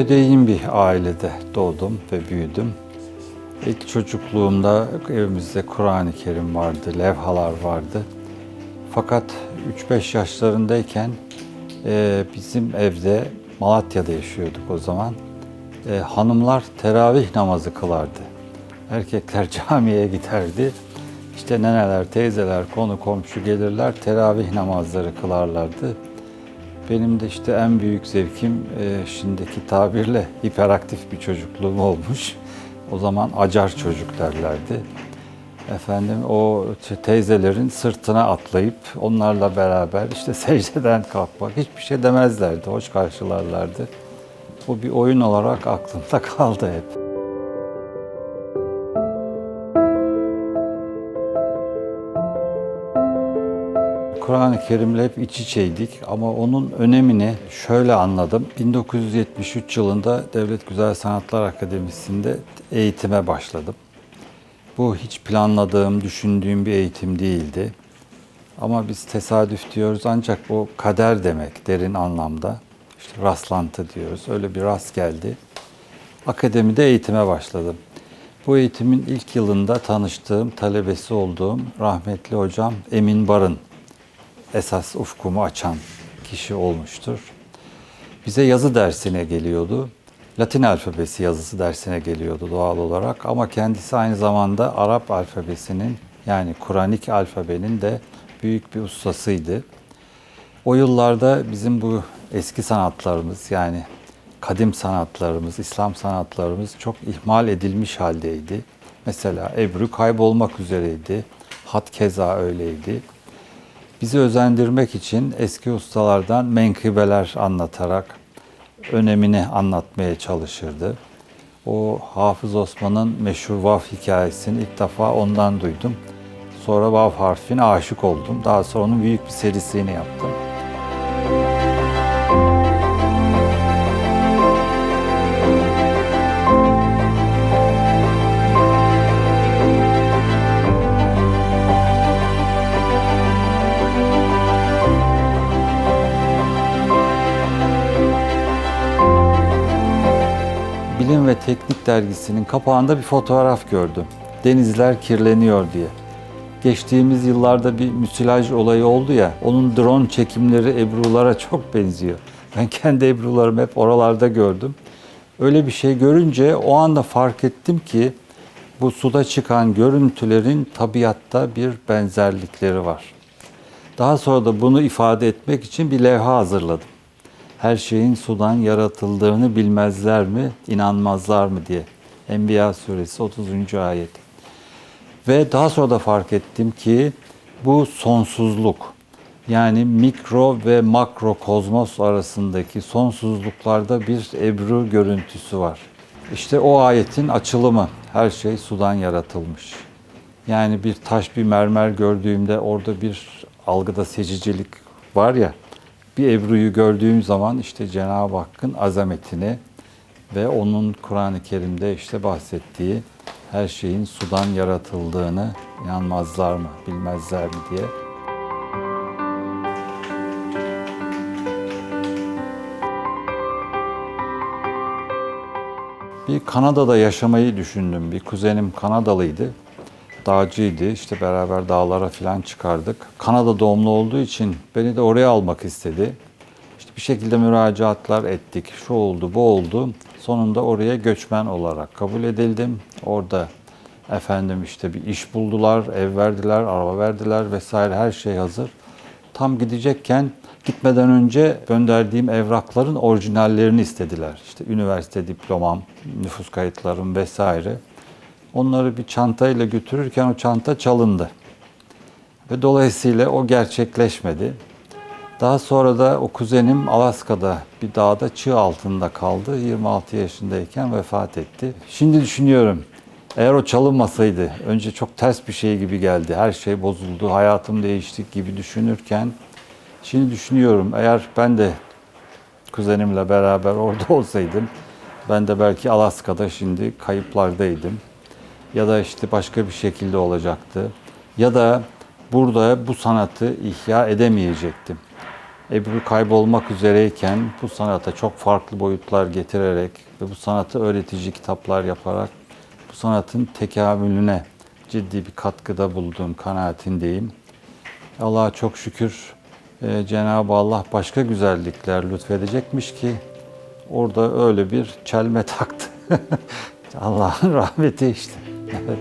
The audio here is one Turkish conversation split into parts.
Mütedeyyin bir ailede doğdum ve büyüdüm. İlk çocukluğumda evimizde Kur'an-ı Kerim vardı, levhalar vardı. Fakat 3-5 yaşlarındayken e, bizim evde, Malatya'da yaşıyorduk o zaman, e, hanımlar teravih namazı kılardı. Erkekler camiye giderdi. İşte neneler, teyzeler, konu komşu gelirler, teravih namazları kılarlardı. Benim de işte en büyük zevkim e, şimdiki tabirle hiperaktif bir çocukluğum olmuş. O zaman acar çocuk derlerdi. Efendim o teyzelerin sırtına atlayıp onlarla beraber işte secdeden kalkmak hiçbir şey demezlerdi, hoş karşılarlardı. Bu bir oyun olarak aklımda kaldı hep. Kur'an-ı Kerim'le hep iç içeydik ama onun önemini şöyle anladım. 1973 yılında Devlet Güzel Sanatlar Akademisi'nde eğitime başladım. Bu hiç planladığım, düşündüğüm bir eğitim değildi. Ama biz tesadüf diyoruz ancak o kader demek derin anlamda. İşte rastlantı diyoruz. Öyle bir rast geldi. Akademide eğitime başladım. Bu eğitimin ilk yılında tanıştığım, talebesi olduğum rahmetli hocam Emin Barın esas ufkumu açan kişi olmuştur. Bize yazı dersine geliyordu. Latin alfabesi yazısı dersine geliyordu doğal olarak ama kendisi aynı zamanda Arap alfabesinin yani Kur'anik alfabenin de büyük bir ustasıydı. O yıllarda bizim bu eski sanatlarımız yani kadim sanatlarımız, İslam sanatlarımız çok ihmal edilmiş haldeydi. Mesela Ebru kaybolmak üzereydi. Hat keza öyleydi. Bizi özendirmek için eski ustalardan menkıbeler anlatarak önemini anlatmaya çalışırdı. O Hafız Osman'ın meşhur Vav hikayesini ilk defa ondan duydum. Sonra Vav harfine aşık oldum. Daha sonra onun büyük bir serisini yaptım. Teknik dergisinin kapağında bir fotoğraf gördüm. Denizler kirleniyor diye. Geçtiğimiz yıllarda bir müsilaj olayı oldu ya, onun drone çekimleri Ebru'lara çok benziyor. Ben kendi Ebru'larımı hep oralarda gördüm. Öyle bir şey görünce o anda fark ettim ki bu suda çıkan görüntülerin tabiatta bir benzerlikleri var. Daha sonra da bunu ifade etmek için bir levha hazırladım her şeyin sudan yaratıldığını bilmezler mi, inanmazlar mı diye. Enbiya suresi 30. ayet. Ve daha sonra da fark ettim ki bu sonsuzluk yani mikro ve makro kozmos arasındaki sonsuzluklarda bir ebru görüntüsü var. İşte o ayetin açılımı. Her şey sudan yaratılmış. Yani bir taş, bir mermer gördüğümde orada bir algıda seçicilik var ya, bir Ebru'yu gördüğüm zaman işte Cenab-ı Hakk'ın azametini ve onun Kur'an-ı Kerim'de işte bahsettiği her şeyin sudan yaratıldığını inanmazlar mı, bilmezler mi diye. Bir Kanada'da yaşamayı düşündüm. Bir kuzenim Kanadalıydı dağcıydı. İşte beraber dağlara falan çıkardık. Kanada doğumlu olduğu için beni de oraya almak istedi. İşte bir şekilde müracaatlar ettik. Şu oldu, bu oldu. Sonunda oraya göçmen olarak kabul edildim. Orada efendim işte bir iş buldular, ev verdiler, araba verdiler vesaire her şey hazır. Tam gidecekken gitmeden önce gönderdiğim evrakların orijinallerini istediler. İşte üniversite diplomam, nüfus kayıtlarım vesaire. Onları bir çantayla götürürken o çanta çalındı. Ve dolayısıyla o gerçekleşmedi. Daha sonra da o kuzenim Alaska'da bir dağda çığ altında kaldı. 26 yaşındayken vefat etti. Şimdi düşünüyorum eğer o çalınmasaydı önce çok ters bir şey gibi geldi. Her şey bozuldu, hayatım değişti gibi düşünürken şimdi düşünüyorum eğer ben de kuzenimle beraber orada olsaydım ben de belki Alaska'da şimdi kayıplardaydım ya da işte başka bir şekilde olacaktı. Ya da burada bu sanatı ihya edemeyecektim. Ebru kaybolmak üzereyken bu sanata çok farklı boyutlar getirerek ve bu sanatı öğretici kitaplar yaparak bu sanatın tekamülüne ciddi bir katkıda bulduğum kanaatindeyim. Allah'a çok şükür e, Cenab-ı Allah başka güzellikler lütfedecekmiş ki orada öyle bir çelme taktı. Allah'ın rahmeti işte. Evet.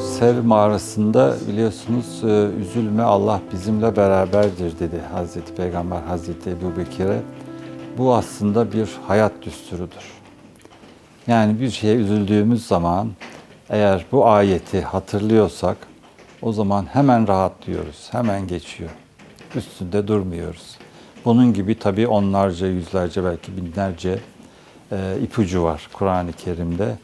Sev mağarasında biliyorsunuz e, üzülme Allah bizimle beraberdir dedi Hazreti Peygamber Hazreti Ebu Bekir'e. Bu aslında bir hayat düsturudur. Yani bir şeye üzüldüğümüz zaman eğer bu ayeti hatırlıyorsak o zaman hemen rahatlıyoruz, hemen geçiyor. Üstünde durmuyoruz. Bunun gibi tabii onlarca, yüzlerce belki binlerce e, ipucu var Kur'an-ı Kerim'de.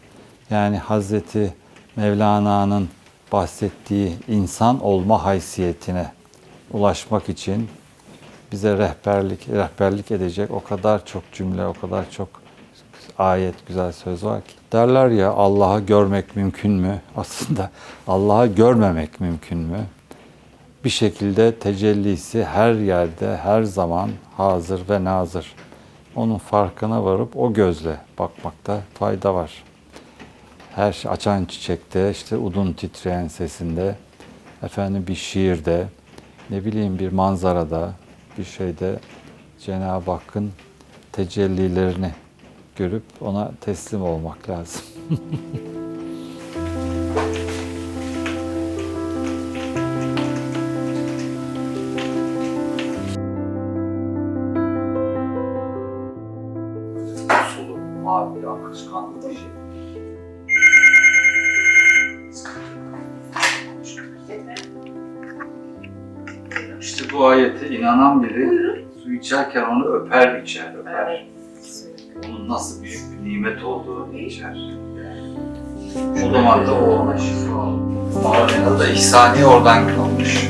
Yani Hazreti Mevlana'nın bahsettiği insan olma haysiyetine ulaşmak için bize rehberlik rehberlik edecek o kadar çok cümle, o kadar çok ayet, güzel söz var ki. Derler ya Allah'ı görmek mümkün mü? Aslında Allah'ı görmemek mümkün mü? Bir şekilde tecellisi her yerde, her zaman hazır ve nazır. Onun farkına varıp o gözle bakmakta fayda var. Her şey açan çiçekte, işte udun titreyen sesinde, efendim bir şiirde, ne bileyim bir manzarada, bir şeyde Cenab-ı Hakk'ın tecellilerini görüp ona teslim olmak lazım. sulu, mavi, akışkanlı bir şey. İşte bu ayete inanan biri su içerken onu öper içer, öper. Nasıl büyük bir nimet olduğunu içer. O zaman da o ona şifa olur. Mağarada da İhsani oradan kalmış.